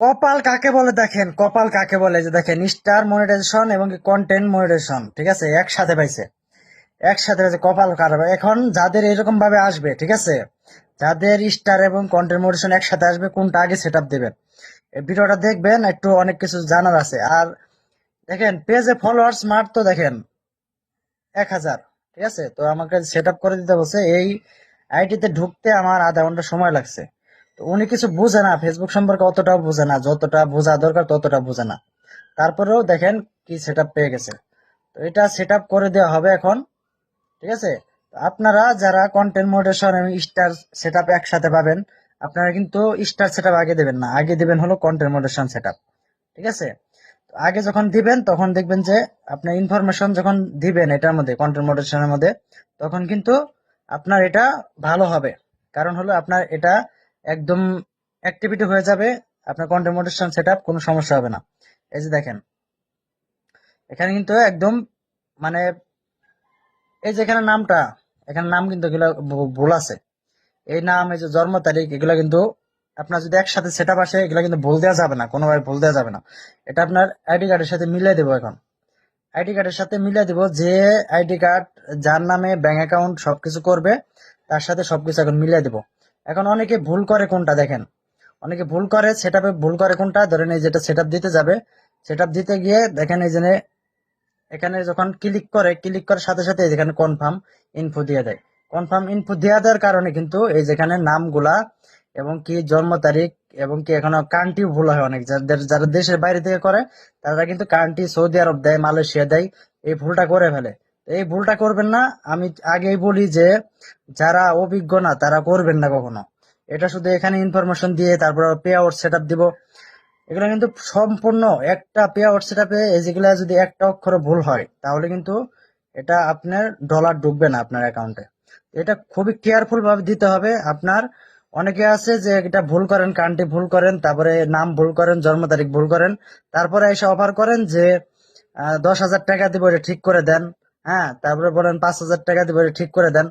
কপাল কাকে বলে দেখেন? কপাল কাকে বলে? যে দেখেন, স্টার মনিটাইজেশন এবং কন্টেন্ট মনিটাইজেশন, ঠিক আছে? একসাথে পাইছে। একসাথে পাইছে কপাল কার? এখন যাদের এরকম ভাবে আসবে, ঠিক আছে? যাদের স্টার এবং কন্টেন্ট মনিটাইজেশন একসাথে আসবে, কোনটা আগে সেট আপ দেবেন ভিডিওটা দেখবেন, একটু অনেক কিছু জানার আছে। আর দেখেন পেজে ফলোয়ার্স মার তো দেখেন, এক হাজার, ঠিক আছে? তো আমাকে সেট আপ করে দিতে বলছে, এই আইডিতে ঢুকতে আমার আধা ঘণ্টা সময় লাগছে। উনি কিছু বুঝে না ফেসবুক সম্পর্কে অতটাও বুঝে না, যতটা বোঝা দরকার ততটা বুঝে না। তারপরেও দেখেন কি সেট পেয়ে গেছে। তো এটা সেট করে দেওয়া হবে এখন, ঠিক আছে? আপনারা যারা কন্টেন্ট মডারেশন এবং স্টার সেট একসাথে পাবেন, আপনারা কিন্তু স্টার সেট আগে দেবেন না। আগে দেবেন হলো কন্টেন্ট মডারেশন সেট ঠিক আছে? আগে যখন দিবেন, তখন দেখবেন যে আপনার ইনফরমেশন যখন দিবেন এটার মধ্যে কন্টেন্ট মডারেশনের মধ্যে, তখন কিন্তু আপনার এটা ভালো হবে। কারণ হলো আপনার এটা একদম অ্যাক্টিভিটি হয়ে যাবে, আপনার কন্টেন্ট মডারেশন সেট কোনো সমস্যা হবে না। এই যে দেখেন, এখানে কিন্তু একদম মানে এই যে এখানে নামটা, এখানে নাম কিন্তু এগুলো ভুল আছে। এই নাম, এই যে জন্ম তারিখ, এগুলো কিন্তু আপনার যদি একসাথে সেট আপ আসে, এগুলো কিন্তু ভুল দেওয়া যাবে না, কোনোভাবে ভুল দেওয়া যাবে না। এটা আপনার আইডি কার্ডের সাথে মিলিয়ে দেবো এখন। আইডি কার্ডের সাথে মিলিয়ে দিব যে আইডি কার্ড, যার নামে ব্যাংক অ্যাকাউন্ট সবকিছু করবে, তার সাথে সবকিছু এখন মিলিয়ে দেব। এখন অনেকে ভুল করে কোনটা দেখেন। অনেকে ভুল করে সেট ভুল করে কোনটা, ধরেন এই যেটা সেট দিতে যাবে সেট দিতে গিয়ে দেখেন এই যে এখানে যখন ক্লিক করে ক্লিক করার সাথে সাথে এখানে কনফার্ম ইনফো দিয়ে দেয়। কনফার্ম ইনফো দেওয়া দেওয়ার কারণে কিন্তু এই যেখানে নামগুলা এবং কি জন্ম তারিখ এবং কি এখনও কান্ট্রি ভুল হয় অনেক। যাদের, যারা দেশের বাইরে থেকে করে, তারা কিন্তু কান্ট্রি সৌদি আরব দেয়, মালয়েশিয়া দেয়, এই ভুলটা করে ফেলে। এই ভুলটা করবেন না। আমি আগেই বলি যে, যারা অভিজ্ঞ না, তারা করবেন না কখনো। এটা শুধু এখানে ইনফরমেশন দিয়ে তারপর পে আউট সেট দিব। এগুলো কিন্তু সম্পূর্ণ একটা পে আউট সেট আপে যেগুলা যদি একটা অক্ষর ভুল হয়, তাহলে কিন্তু এটা আপনার ডলার ঢুকবে না আপনার অ্যাকাউন্টে এটা খুবই কেয়ারফুল ভাবে দিতে হবে। আপনার অনেকে আছে যে, এটা ভুল করেন কান্ট্রি ভুল করেন, তারপরে নাম ভুল করেন, জন্ম তারিখ ভুল করেন, তারপরে এসে অফার করেন যে দশ হাজার টাকা দিব, এটা ঠিক করে দেন। হ্যাঁ তারপরে বলেন পাঁচ হাজার টাকা দিয়ে ঠিক করে দেন।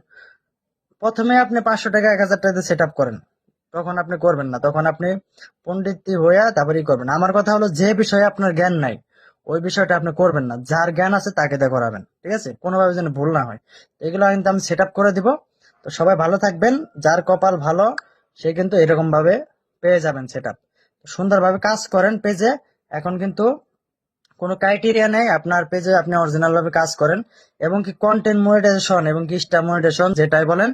প্রথমে আপনি পাঁচশো টাকা, এক হাজার টাকা সেট আপ করেন। তখন আপনি করবেন না। তখন আপনি পণ্ডিতি হইয়া তারপরেই করবেন। আমার কথা হলো, যে বিষয়ে আপনার জ্ঞান নাই, ওই বিষয়টা আপনি করবেন না। যার জ্ঞান আছে তাকে দিয়ে করাবেন, ঠিক আছে? কোনোভাবে যেন ভুল না হয়। এগুলো কিন্তু আমি সেট আপ করে দিব। তো সবাই ভালো থাকবেন। যার কপাল ভালো, সে কিন্তু এরকম ভাবে পেয়ে যাবেন সেট আপ সুন্দরভাবে কাজ করেন পেজে। এখন কিন্তু কোনো ক্রাইটেরিয়া নেই, আপনার পেজে আপনি অরিজিনাল ভাবে কাজ করেন এবং কি কন্টেন্ট মনিটাইজেশন এবং কি স্টার মনিটাইজেশন যেটাই বলেন,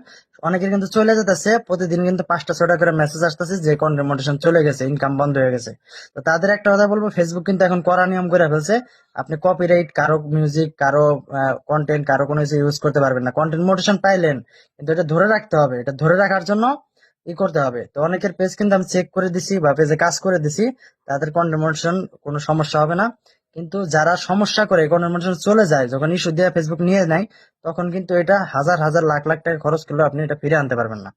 অনেকের কিন্তু চলে যেতেছে, প্রতিদিন কিন্তু পাঁচটা ছটা করে মেসেজ আসতেছে যে কন্টেন্ট মনিটাইজেশন চলে গেছে ইনকাম বন্ধ হয়ে গেছে। তো তাদের একটা কথা বলব ফেসবুক কিন্তু এখন করা নিয়ম করে ফেলছে, আপনি কপিরাইট কারও মিউজিক কারও কন্টেন্ট কারও কোনো কিছু ইউজ করতে পারবেন না। কন্টেন্ট মোটিভেশন পাইলেন, কিন্তু এটা ধরে রাখতে হবে, এটা ধরে রাখার জন্য ই করতে হবে। তো অনেকের পেজ কিন্তু আমি চেক করে দিছি বা পেজে কাজ করে দিছি, তাদের কন্টেন্ট মোটিভেশন কোনো সমস্যা হবে না। কিন্তু যারা সমস্যা করে কোনো মানুষের চলে যায়, যখন ইস্যু দিয়ে ফেসবুক নিয়ে নেয়, তখন কিন্তু এটা হাজার হাজার, লাখ লাখ টাকা খরচ করলে আপনি এটা ফিরে আনতে পারবেন না।